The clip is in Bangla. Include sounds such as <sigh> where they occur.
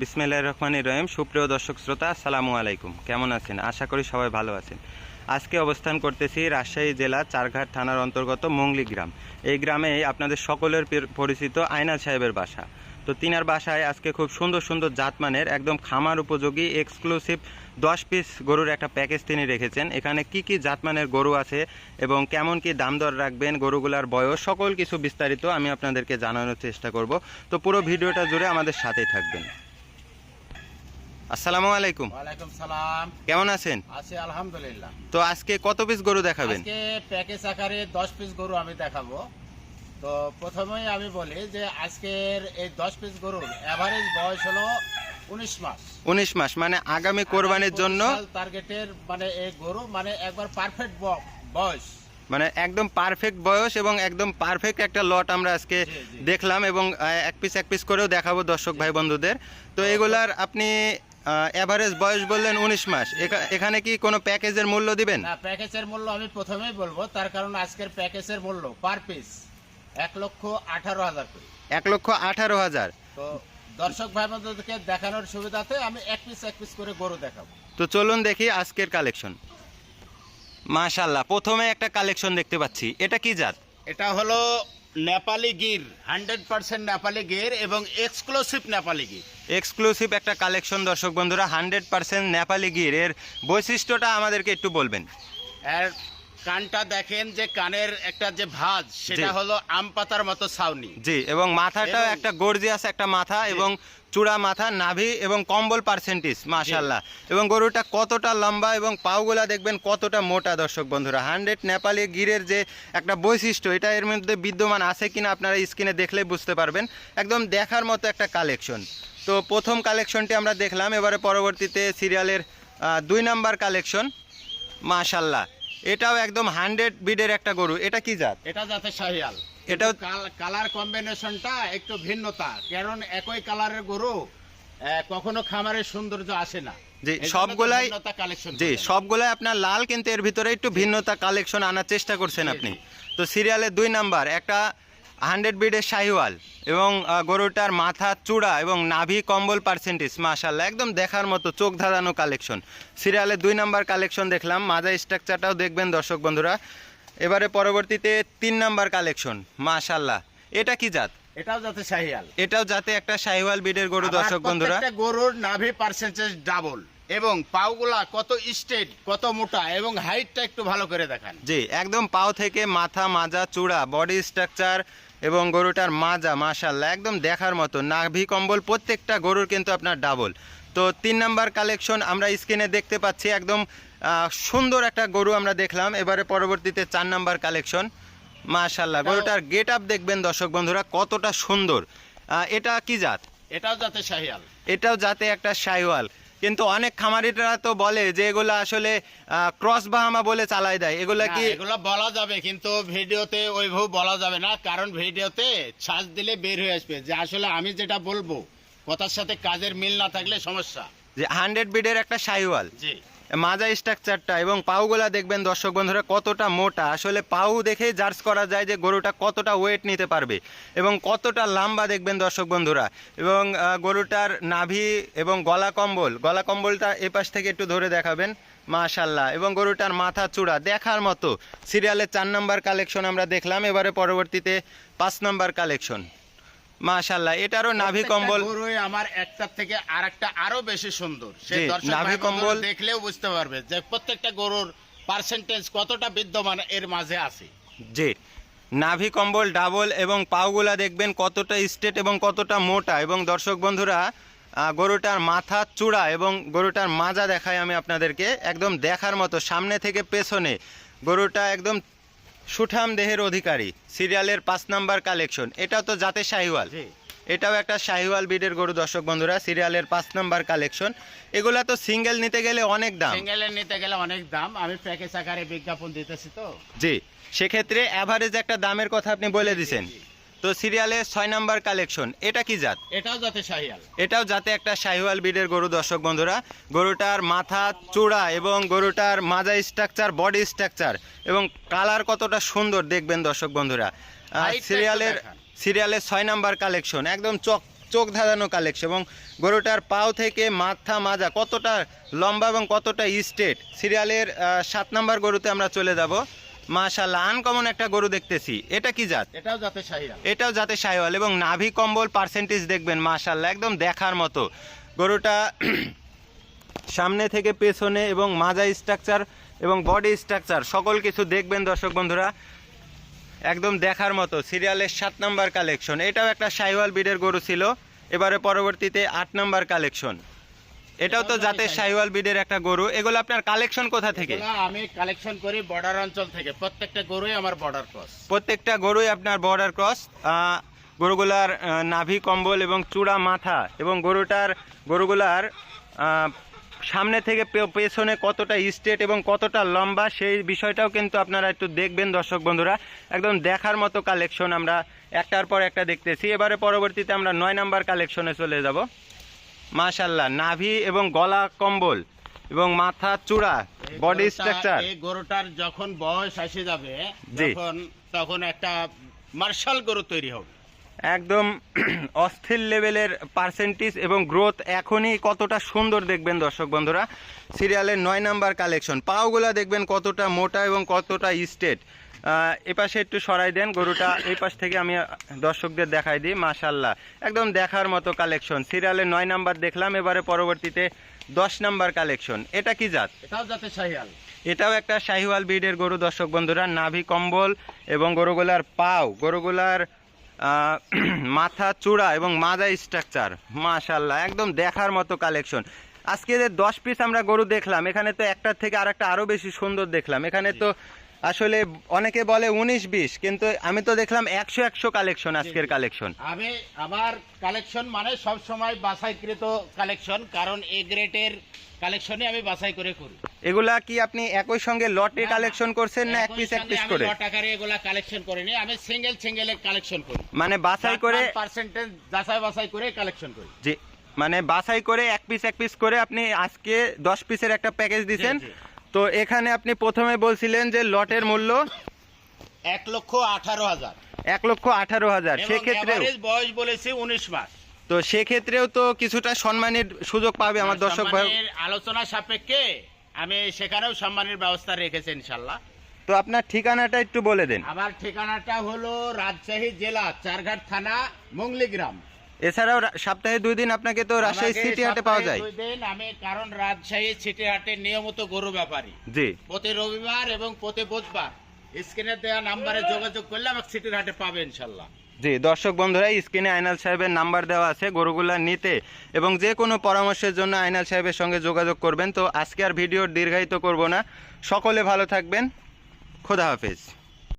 বিসমিল্লাহ রহমান রহিম। সুপ্রিয় দর্শক শ্রোতা, আসসালামু আলাইকুম। কেমন আছেন? আশা করি সবাই ভালো আছেন। আজকে অবস্থান করতেছি রাজশাহী জেলা চারঘাট থানার অন্তর্গত মংলি গ্রাম। এই গ্রামে আপনাদের সকলের পরিচিত আয়না সাহেবের বাসা। তো তিনার বাসায় আজকে খুব সুন্দর সুন্দর জাতমানের একদম খামার উপযোগী এক্সক্লুসিভ দশ পিস গরুর একটা প্যাকেজ তিনি রেখেছেন। এখানে কি কি জাতমানের গরু আছে এবং কেমন কি দাম দর রাখবেন, গরুগুলার বয়স, সকল কিছু বিস্তারিত আমি আপনাদেরকে জানানোর চেষ্টা করব। তো পুরো ভিডিওটা জুড়ে আমাদের সাথেই থাকবেন। আসসালামু আলাইকুম। ওয়ালাইকুম সালাম। কেমন আছেন? আছি আলহামদুলিল্লাহ। তো আজকে কত পিস গরু দেখাবেন? আজকে প্যাকেজ আকারে দশ পিস গরু আমি দেখাবো। তো প্রথমেই আমি বলি যে আজকের এই দশ পিস গরুর এভারেজ বয়স হলো উনিশ মাস। উনিশ মাস মানে আগামী কোরবানির জন্য টার্গেটের মানে এই গরু মানে একবার পারফেক্ট বয়স। মানে একদম পারফেক্ট বয়স এবং একদম পারফেক্ট একটা লট আমরা আজকে। দেখলাম এবং এক পিস এক পিস করেও দেখাবো দর্শক ভাই বন্ধুদের। তো এগুলার আপনি এভারেজ বয়স বললেন উনিশ মাস। এখা- এখানে কি কোনো প্যাকেজের মূল্য দিবেন? না প্যাকেজের মূল্য আমি প্রথমেই বলব তার কারণ আজকের প্যাকেজের মূল্য পার পিস এক লক্ষ আঠারো হাজার করে। এক লক্ষ আঠারো হাজার। তো দর্শক ভাই বন্ধুদেরকে দেখানোর সুবিধাতে আমি এক পিস এক পিস করে গরু দেখাবো। তো চলুন দেখি আজকের কালেকশন মাশাল্লাহ প্রথমে একটা কালেকশন দেখতে পাচ্ছি। এটা কি জাত? এটা হলো নেপালি গির হান্ড্রেড পার্সেন্ট নেপালি গির এবং এক্সক্লুসিভ নেপালি গির। এক্সক্লুসিভ একটা কালেকশন দর্শক বন্ধুরা হান্ড্রেড পার্সেন্ট নেপালি গির এর বৈশিষ্ট্যটা আমাদেরকে একটু বলবেন। এর কানটা দেখেন যে কানের একটা যে ভাঁজ সেটা হলো আম পাতার মতো ছাউনি। জি এবং মাথাটাও একটা গর্জিয়াস একটা মাথা এবং চূড়া মাথা নাভি এবং কম্বল পার্সেন্টেজ মাশাল্লাহ এবং গরুটা কতটা লম্বা এবং পাওগুলা দেখবেন কতটা মোটা দর্শক বন্ধুরা। হান্ড্রেড নেপালি গিরের যে একটা বৈশিষ্ট্য এটা এর মধ্যে বিদ্যমান আছে কিনা আপনারা স্ক্রিনে দেখলে বুঝতে পারবেন। একদম দেখার মতো একটা কালেকশন তো প্রথম কালেকশনটি আমরা দেখলাম এবারে পরবর্তীতে সিরিয়ালের দুই নাম্বার কালেকশন মাশাল্লাহ এটাও একদম হান্ড্রেড বিডের একটা গরু। এটা কি জাত? এটা যাতে শাহিয়াল। এটাও কালার কম্বিনেশনটা একটু ভিন্নতা। কারণ একই কালারের গরু কখনো খামারের সৌন্দর্য আসে না। জি, সবগুলাই- জি সবগুলাই আপনার লাল কিন্তু এর ভিতরে একটু ভিন্নতা কালেকশন আনার চেষ্টা করছেন আপনি। তো সিরিয়ালের দুই নাম্বার একটা হান্ড্রেড বিডের শাহিওয়াল এবং গরুটার মাথা চূড়া এবং নাভি কম্বল পার্সেন্টেজ মাশাল্লাহ একদম দেখার মতো চোখ ধাঁধানো কালেকশন সিরিয়ালের দুই নাম্বার কালেকশন দেখলাম মাজা স্ট্রাকচারটাও দেখবেন দর্শক বন্ধুরা। এবারে পরবর্তীতে তিন নাম্বার কালেকশন মাশাল্লাহ এটা কি জাত? এটাও যাতে শাহিয়াল এটাও যাতে একটা শাহিওয়াল বিডের গরু দর্শক বন্ধুরা। গরুর নাভি পার্সেন্টেজ ডাবল এবং পাওগুলা কত স্ট্রেট কত মোটা এবং হাইটটা একটু ভালো করে দেখান। জি একদম পাও থেকে মাথা মাজা চূড়া বডি স্ট্রাকচার এবং গরুটার মাজা মাশাল্লাহ একদম দেখার মতো। নাভি কম্বল প্রত্যেকটা গরুর কিন্তু আপনার ডাবল। তো তিন নাম্বার কালেকশন আমরা স্ক্রিনে দেখতে পাচ্ছি একদম সুন্দর একটা গরু আমরা দেখলাম। এবারে পরবর্তীতে চার নাম্বার কালেকশন। মাশাল্লাহ গরুটার গেট আপ দেখবেন দর্শক বন্ধুরা কতটা সুন্দর। এটা কি জাত? এটাও যাতে শাহিয়াল এটাও জাতে একটা সাইওয়াল কিন্তু অনেক খামারিরা তো বলে যে এগুলো আসলে ক্রস বাহামা বলে চালাই দেয়। এগুলো কি এগুলো বলা যাবে কিন্তু ভিডিওতে ওইভাবে বলা যাবে না কারণ ভিডিওতে ছাঁচ দিলে বের হয়ে আসবে। যে আসলে আমি যেটা বলব কথার সাথে কাজের মিল না থাকলে সমস্যা। যে হান্ড্রেড বিডের একটা সাইওয়াল। জি। মাজা স্ট্রাকচারটা এবং পাউগুলা দেখবেন দর্শক বন্ধুরা কতটা মোটা। আসলে পাউ দেখেই জার্জ করা যায় যে গরুটা কতটা ওয়েট নিতে পারবে এবং কতটা লম্বা দেখবেন দর্শক বন্ধুরা। এবং গরুটার নাভি এবং গলা কম্বল, গলা কম্বলটা এ পাশ থেকে একটু ধরে দেখাবেন মাশাল্লাহ এবং গরুটার মাথা চূড়া, দেখার মতো। সিরিয়ালের চার নম্বর কালেকশন আমরা দেখলাম, এবারে পরবর্তীতে পাঁচ নম্বর কালেকশন মাশাল্লাহ এটারও নাভি কম্বল। আমার একটার থেকে আরেকটা আরও বেশি সুন্দর। দর্শক নাভি কম্বল- দেখলেও বুঝতে পারবে যে প্রত্যেকটা গরুর পার্সেন্টেজ কতটা বিদ্যমান এর মাঝে আছে। জি নাভি কম্বল ডাবল এবং পাওগুলা দেখবেন কতটা স্ট্রেট এবং কতটা মোটা। এবং দর্শক বন্ধুরা গরুটার মাথা চূড়া এবং গরুটার মাজা দেখাই আমি আপনাদেরকে একদম দেখার মতো সামনে থেকে পেছনে। গরুটা একদম সুঠাম দেহের অধিকারী। সিরিয়ালের পাঁচ নাম্বার কালেকশন। এটাও তো জাতে শাহিওয়াল। এটাও একটা শাহিওয়াল বিডের গরু দর্শক বন্ধুরা। সিরিয়ালের পাঁচ নাম্বার কালেকশন। এগুলা তো সিঙ্গেল নিতে গেলে অনেক দাম। সিঙ্গেলের নিতে গেলে অনেক দাম। আমি প্যাকেজ আকারে বিজ্ঞাপন দিতেছি তো। জি। সেক্ষেত্রে অ্যাভারেজ একটা দামের কথা আপনি বলে দিছেন। তো সিরিয়ালে ছয় নাম্বার কালেকশন এটা কি জাত? এটাও যাতে শাহিয়াল। এটাও যাতে একটা শাহিওয়াল বিডের গরু দর্শক বন্ধুরা। গরুটার মাথা চূড়া এবং গরুটার মাজা স্ট্রাকচার বডি স্ট্রাকচার এবং কালার কতটা সুন্দর দেখবেন দর্শক বন্ধুরা। সিরিয়ালের সিরিয়ালের ছয় নাম্বার কালেকশন একদম চক চোখ ধাঁধানো কালেকশন এবং গরুটার পাও থেকে মাথা মাজা কতটা লম্বা এবং কতটা স্টেট সিরিয়ালের সাত নাম্বার গরুতে আমরা চলে যাব। মাশাল্লাহ আনকমন একটা গরু দেখতেছি। এটা কি জাত? এটাও যাতে শাহিরা এটাও যাতে সাইওয়াল এবং নাভি কম্বল পার্সেন্টেজ দেখবেন মাশাল্লাহ একদম দেখার মতো। গরুটা <clears throat> সামনে থেকে পেছনে এবং মাজা স্ট্রাকচার এবং বডি স্ট্রাকচার সকল কিছু দেখবেন দর্শক বন্ধুরা। একদম দেখার মতো সিরিয়ালের সাত নাম্বার কালেকশন এটাও একটা সাইওয়াল বিডের গরু ছিল এবারে পরবর্তীতে আট নাম্বার কালেকশন এটাও তো জানি সাইওয়াল বিডের একটা গরু। এগুলো আপনার কালেকশন কোথা থেকে? আমি কালেকশন করি বর্ডার অঞ্চল থেকে। প্রত্যেকটা গরুই আমার বর্ডার ক্রস প্রত্যেকটা গরুই আপনার বর্ডার ক্রস গরুগুলার নাভি কম্বল এবং চূড়া মাথা এবং গরুটার গরুগুলার সামনে থেকে পেছনে কতটা স্টেট এবং কতটা লম্বা সেই বিষয়টাও কিন্তু আপনারা একটু দেখবেন দর্শক বন্ধুরা। একদম দেখার মতো কালেকশন আমরা একটার পর একটা দেখতেছি। এবারে পরবর্তীতে আমরা নয় নাম্বার কালেকশনে চলে যাব। মাশাল্লাহ নাভি এবং গলা কম্বল এবং মাথা চূড়া বডি স্ট্রাকচার এই গরুটার যখন বয়স এসে যাবে তখন তখন একটা মার্শাল গরু তৈরি হবে। একদম <clears throat> অস্থির লেভেলের পার্সেন্টেজ এবং গ্রোথ এখনই কতটা সুন্দর দেখবেন দর্শক বন্ধুরা। সিরিয়ালের নয় নাম্বার কালেকশন পাওগুলা দেখবেন কতটা মোটা এবং কতটা স্টেট এপাশে একটু সরাই দেন গরুটা। এই পাশ থেকে আমি দর্শকদের দেখাই দিই মাশাল্লাহ একদম দেখার মতো কালেকশন সিরিয়ালের নয় নাম্বার দেখলাম এবারে পরবর্তীতে দশ নাম্বার কালেকশন এটা কি জাত? এটাও যাতে শাহিয়াল এটাও একটা শাহিওয়াল ব্রিডের গরু দর্শক বন্ধুরা। নাভি কম্বল এবং গরুগুলার পাও গরুগুলার <clears throat> মাথা চূড়া এবং মাজা স্ট্রাকচার মাশাল্লাহ একদম দেখার মতো কালেকশন আজকে যে দশ পিস আমরা গরু দেখলাম এখানে তো একটার থেকে আর একটা আরও বেশি সুন্দর দেখলাম। এখানে তো আসলে অনেকে বলে উনিশ বিশ কিন্তু আমি তো দেখলাম একশো একশো কালেকশন আজকের কালেকশন আমি আমার কালেকশন মানে সব সময় বাছাইকৃত কালেকশন কারণ এ গ্রেটের কালেকশনই আমি বাছাই করে করি। এগুলা কি আপনি একই সঙ্গে লটে। কালেকশন করছেন না এক পিস এক পিস করে? লট আকারে এগুলা কালেকশন করিনি আমি সিঙ্গেল সিঙ্গেল কালেকশন করি। মানে বাছাই করে পার্সেন্টেজ যাচাই বাছাই করে কালেকশন করি। জি মানে বাছাই করে এক পিস এক পিস করে আপনি আজকে দশ পিসের একটা প্যাকেজ জি। তো এখানে আপনি প্রথমে বলছিলেন যে লটের মূল্য এক লক্ষ আঠারো হাজার। এক লক্ষ আঠারো হাজার। সেক্ষেত্রে বয়স বলেছি উনিশ মাস। তো সেক্ষেত্রেও তো কিছুটা সম্মানের সুযোগ পাবে আমার দর্শক ভাই আলোচনা সাপেক্ষে আমি সেখানেও সম্মানের ব্যবস্থা রেখেছি ইনশাল্লাহ। তো আপনার ঠিকানাটা একটু বলে দেন। আমার ঠিকানাটা হলো রাজশাহী জেলা চারঘাট থানা গ্রাম। এছাড়াও সপ্তাহে দুই দিন আপনাকে তো রাজশাহী সিটি হাটে পাওয়া যায়। দুই দিন আমি কারণ রাজশাহী সিটি হাটে নিয়মিত গরু ব্যাপারী। জি। প্রতি রবিবার এবং প্রতি বুধবার। স্ক্রিনে দেওয়া নাম্বারে যোগাযোগ করলে আমাকে সিটির হাটে পাবে ইনশাল্লাহ। জি দর্শক বন্ধুরা স্ক্রিনে আইনাল সাহেবের নাম্বার দেওয়া আছে গরুগুলা নিতে এবং যে কোনো পরামর্শের জন্য আইনাল সাহেবের সঙ্গে যোগাযোগ করবেন। তো আজকে আর ভিডিও দীর্ঘায়িত করব না। সকলে ভালো থাকবেন। খোদা হাফেজ।